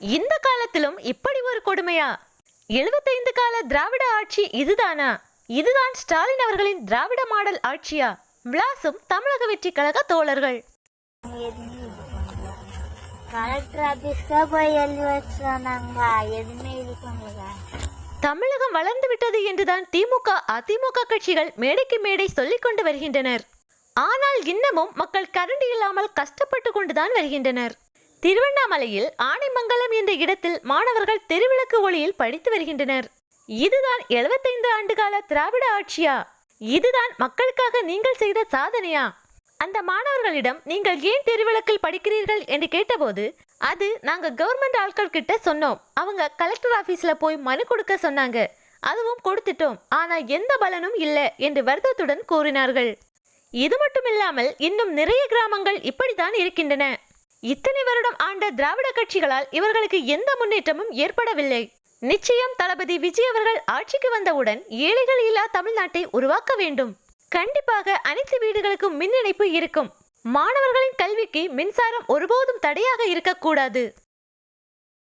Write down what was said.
இந்த காலத்திலும் இப்படி ஒரு கொடுமையா? எழுபத்தைந்து கால திராவிட ஆட்சி இதுதானா? இதுதான் ஸ்டாலின் அவர்களின் திராவிட மாடல் ஆட்சியா? விளாசும் தமிழக வெற்றி கழக தோழர்கள். கலெக்டர் போய் எழுதி எதுவுமே தமிழகம் வளர்ந்து விட்டது என்றுதான் திமுக அதிமுக கட்சிகள் மேடைக்கு மேடை சொல்லிக் கொண்டு வருகின்றனர். ஆனால் இன்னமும் மக்கள் கரண்டி இல்லாமல் கஷ்டப்பட்டு கொண்டுதான் வருகின்றனர். திருவண்ணாமலையில் ஆனைமங்கலம் என்ற இடத்தில் மாணவர்கள் தெருவிளக்கு ஒளியில் படித்து வருகின்றனர். இதுதான் 75 ஆண்டுகால திராவிட ஆட்சியா? இதுதான் மக்களுக்காக நீங்கள் செய்த சாதனையா? அந்த மாணவர்களிடம் நீங்கள் ஏன் தெருவிளக்கில் படிக்கிறீர்கள் என்று கேட்டபோது அது நாங்க கவர்மெண்ட் ஆட்கள் கிட்ட சொன்னோம். அவங்க கலெக்டர் ஆபீஸ்ல போய் மனு கொடுக்க சொன்னாங்க. அதுவும் கொடுத்துட்டோம். ஆனா எந்த பலனும் இல்லை என்று வருத்தத்துடன் கூறினார்கள். இது மட்டும் இல்லாமல் இன்னும் நிறைய கிராமங்கள் இப்படித்தான் இருக்கின்றன. இத்தனை வருடம் ஆண்ட திராவிட கட்சிகளால் இவர்களுக்கு எந்த முன்னேற்றமும் ஏற்படவில்லை. நிச்சயம் தளபதி விஜய் அவர்கள் ஆட்சிக்கு வந்தவுடன் ஏழைகள் இல்லா தமிழ்நாட்டை உருவாக்க வேண்டும். கண்டிப்பாக அனைத்து வீடுகளுக்கும் மின் இணைப்பு இருக்கும். மாணவர்களின் கல்விக்கு மின்சாரம் ஒருபோதும் தடையாக இருக்கக்கூடாது.